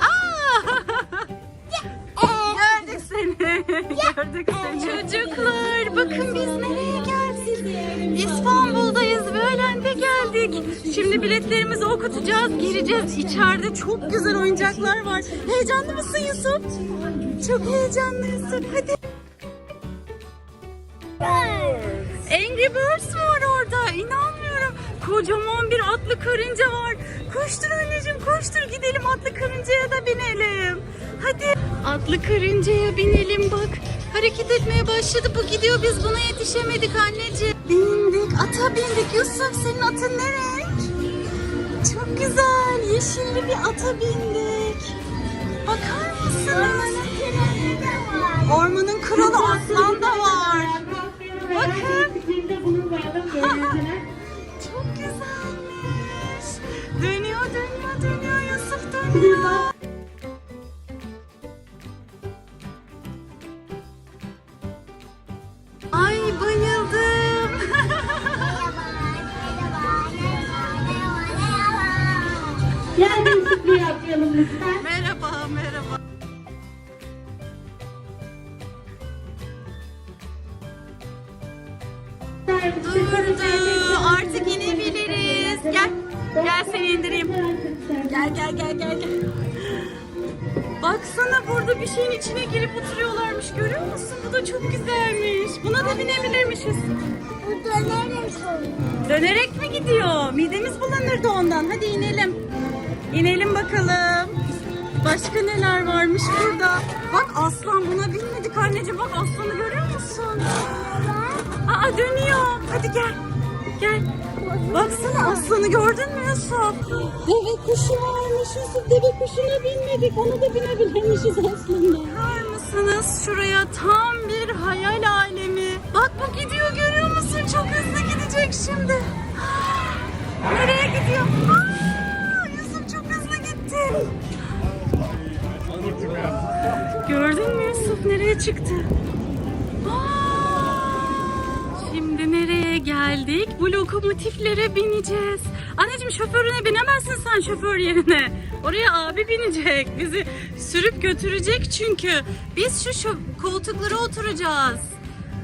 Aa! Gördük seni. Gördük seni. Çocuklar bakın biz nereye geldik? İstanbul'dayız. Bölent'e geldik. Şimdi biletlerimizi okutacağız. Gireceğiz. İçeride çok güzel oyuncaklar var. Heyecanlı mısın Yusuf? Çok heyecanlısın. Hadi. Angry Birds var orada? İnanmıyorum. Kocaman bir atlı karınca var. Koştur anneciğim koştur gidelim atlı karıncaya da binelim. Hadi. Atlı karıncaya binelim bak. Hareket etmeye başladı bu gidiyor biz buna yetişemedik anneciğim. Bindik ata bindik Yusuf senin atın ne renk? Çok güzel yeşilli bir ata bindik. Bakar mısınız? Ormanın kralı aslan da var. Bakın. Gel değişikliği yapmayalım lütfen. merhaba, merhaba. Durdu. Artık inebiliriz. Gel. Gel seni indireyim. Gel gel gel gel gel. Baksana burada bir şeyin içine girip oturuyorlarmış. Görüyor musun? Bu da çok güzelmiş. Buna da binebilirmişiz. Bu sonra. Dönerek mi gidiyor? Midemiz bulanırdı ondan. Hadi inelim. İnelim bakalım. Başka neler varmış burada? Bak aslan buna binmedik anneciğim. Bak aslanı görüyor musun? Aa dönüyor. Hadi gel. Gel. Baksana aslanı gördün mü Yusuf? Deve kuşu varmış Yusuf. Deve kuşuna binmedik. Ona da binebilirmişiz aslında. Bakar mısınız şuraya tam bir hayal alemi. Bak bu gidiyor görüyor musun? Çok hızlı gidecek şimdi. Nereye gidiyor? Aa, Gördün mü Yusuf nereye çıktı? Şimdi nereye geldik? Bu lokomotiflere bineceğiz. Anneciğim şoförüne binemezsin sen şoför yerine. Oraya abi binecek. Bizi sürüp götürecek çünkü. Biz şu, şu koltuklara oturacağız.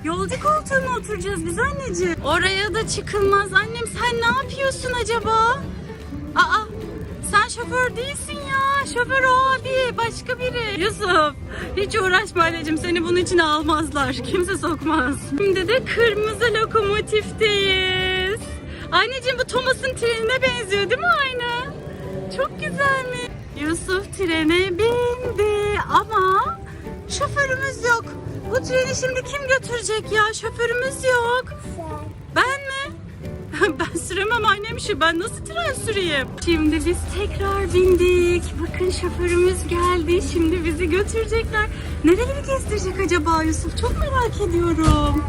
Yolcu koltuğuna oturacağız biz anneciğim. Oraya da çıkılmaz. Annem sen ne yapıyorsun acaba? Aa sen şoför değilsin ya. Şoför abi. Başka biri. Yusuf hiç uğraşma anneciğim. Seni bunun içine almazlar. Kimse sokmaz. Şimdi de kırmızı lokomotifteyiz. Anneciğim bu Thomas'ın trenine benziyor değil mi aynı? Çok güzel mi? Yusuf trene bindi ama şoförümüz yok. Bu treni şimdi kim götürecek ya? Şoförümüz yok. Mi? Ben süremem annem şu. Ben nasıl tren süreyim? Şimdi biz tekrar bindik. Bakın şoförümüz geldi. Şimdi bizi götürecekler. Nereleri gezdirecek acaba Yusuf? Çok merak ediyorum.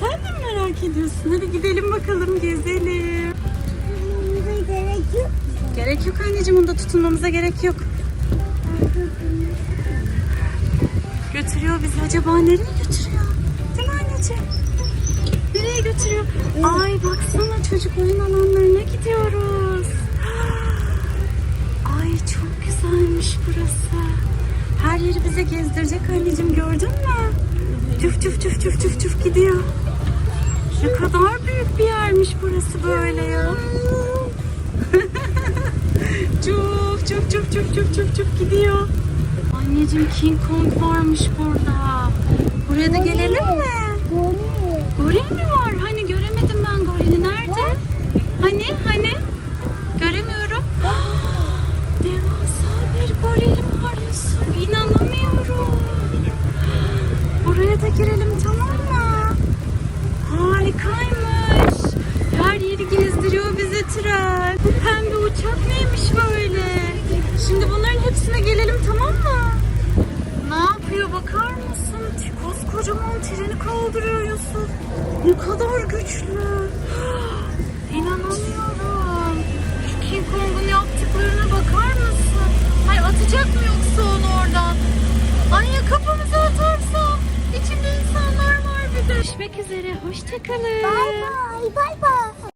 Sen de mi merak ediyorsun? Hadi gidelim bakalım gezelim. Gerek yok. Gerek yok anneciğim. Bunda tutunmamıza gerek yok. Götürüyor bizi. Acaba nereye götürüyor? Değil mi anneciğim? Nereye götürüyor? Ay baksana çocuk oyun alanlarına gidiyoruz. Ay çok güzelmiş burası. Her yeri bize gezdirecek anneciğim gördün mü? Tüf tüf tüf tüf tüf tüf gidiyor. Ne kadar büyük bir yermiş burası böyle ya. Çuf çuf çuf çuf çuf çuf çuf gidiyor. Anneciğim King Kong varmış burada. Buraya da gelelim mi? Goril mi var? Hani göremedim ben gorili. Nerede? Hani? Hani? Göremiyorum. Devasa bir gorilim var Yusuf. İnanamıyorum. Buraya da girelim tamam mı? Harikaymış. Her yeri gezdiriyor bize tren. Bu pembe uçak neymiş böyle? Şimdi bunların hepsine gelelim tamam mı? Ne yapıyor bakar mısın? Koskocaman treni kaldırıyor Yusuf. Ne kadar güçlü. İnanamıyorum. Şu King Kong'un yaptıklarına bakar mısın? Hay atacak mı yoksa onu oradan? Ay ya kafamıza atarsa. İçinde insanlar var bir de. Görüşmek üzere. Hoşçakalın. Bay bay bay bay.